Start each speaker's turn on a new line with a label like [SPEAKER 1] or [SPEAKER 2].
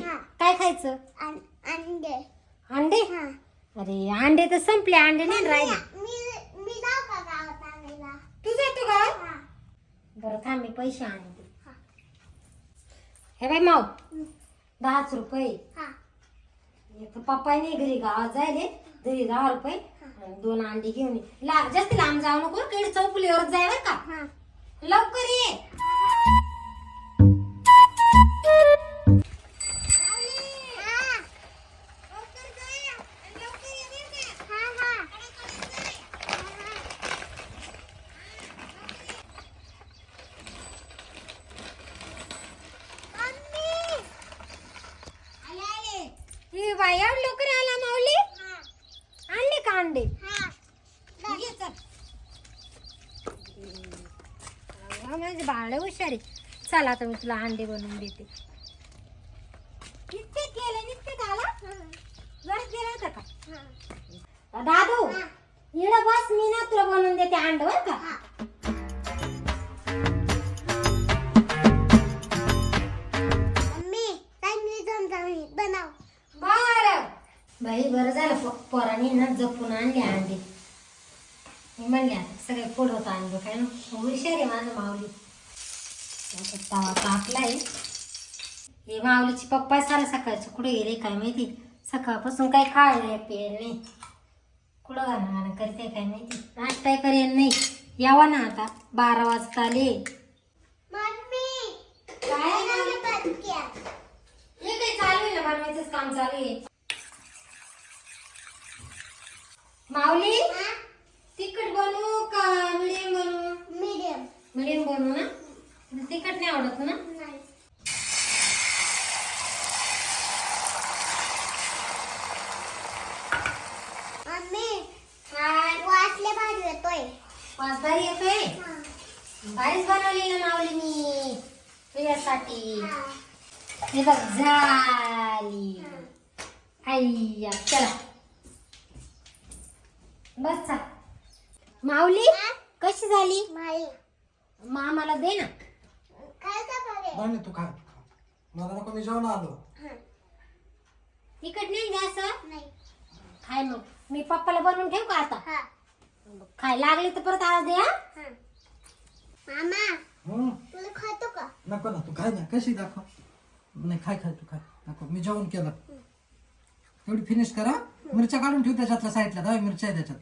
[SPEAKER 1] खायचं?
[SPEAKER 2] अं- अंडे.
[SPEAKER 1] अंडे?
[SPEAKER 2] हा.
[SPEAKER 1] अरे अंडे तर संपले. अंडे नाही राहिले.
[SPEAKER 2] मी मी जाऊ का गावात आणायला?
[SPEAKER 1] तू जातो का
[SPEAKER 2] हा.
[SPEAKER 1] बरं थांब मी पैसे आणते.
[SPEAKER 2] हा.
[SPEAKER 1] हे बाई माव दहाच रुपये.
[SPEAKER 2] हा.
[SPEAKER 1] एक पप्पा नाही घरी गावात जायले. घरी दहा रुपये. आणि दोन अंडी घेऊन ये. ला जास्त लांब जाऊ नको कडे चौकुलीवर जाय बरं का.
[SPEAKER 2] हा.
[SPEAKER 1] लवकर ये. बाई एवढं लवकर आला माऊली.
[SPEAKER 2] हा
[SPEAKER 1] आणले का अंडे?
[SPEAKER 2] हा
[SPEAKER 1] ये चल. माझे बाळ हुशार आहे. चल आता मी तुला अंडे बनवून देते. निघते केलं निघते का आला? जरा गेला होता का? दादू इकडं बस मी ना तुला बनवून देते अंड बर का?
[SPEAKER 2] मम्मी चांगली झमझमीत बनव.
[SPEAKER 1] बर बाई बरं झालं प- पोरांनी ना जपून आणले अंडे. मी म्हणले आता सगळे फोडवत आणलं काय ना? हुशार आहे माझं माऊली. आता तवा तापलाय हे माऊलीची पप्पा सारा सकाळचं. कुठे गेले काय माहिती? सकाळपासून काही खायला पेल नाही. कुठं गाणं करते काय माहिती? नाश्ता करेल नाही. यावा ना आता. बारा वाजता आले.
[SPEAKER 2] मम्मी
[SPEAKER 1] काय. हे काही चालू आहे ना बनवायचंच काम चालू आहे? माऊली? तिखट बनवू का मिडियम बनवू?
[SPEAKER 2] मीडियम.
[SPEAKER 1] मिडियम बनवू ना? तुला तिखट नाही आवडत ना?
[SPEAKER 2] नाही. मम्मी
[SPEAKER 1] काय?
[SPEAKER 2] वाटले भारी येतोय.
[SPEAKER 1] येतोय?
[SPEAKER 2] हा.
[SPEAKER 1] भारीच बनवली ना माऊली मी तुझ्यासाठी.
[SPEAKER 2] हा.
[SPEAKER 1] बघ झाली. आय्या चला. बस माऊली
[SPEAKER 2] हा?
[SPEAKER 1] कशी झाली?
[SPEAKER 2] भारी
[SPEAKER 1] मामाला दे ना.
[SPEAKER 2] काय का
[SPEAKER 3] नाही तू खा मला नको मी जेवण आलो.
[SPEAKER 1] तिखट नाही जास्त
[SPEAKER 2] नाही.
[SPEAKER 1] खाय मग. मी पप्पाला बनवून ठेवू का आता?
[SPEAKER 2] हा.
[SPEAKER 1] खाय लागली तर परत आवाज दे हा.
[SPEAKER 2] हा. मामा तुला खातो का?
[SPEAKER 3] नको ना तू खाय ना. कशी दाखव? नाही खाय खाय तू खाय. नको मी जेवण केलं. एवढी फिनिश करा. मिरच्या काढून ठेव त्याच्यातल्या साईडला. दहा मिरच्या आहे त्याच्यात.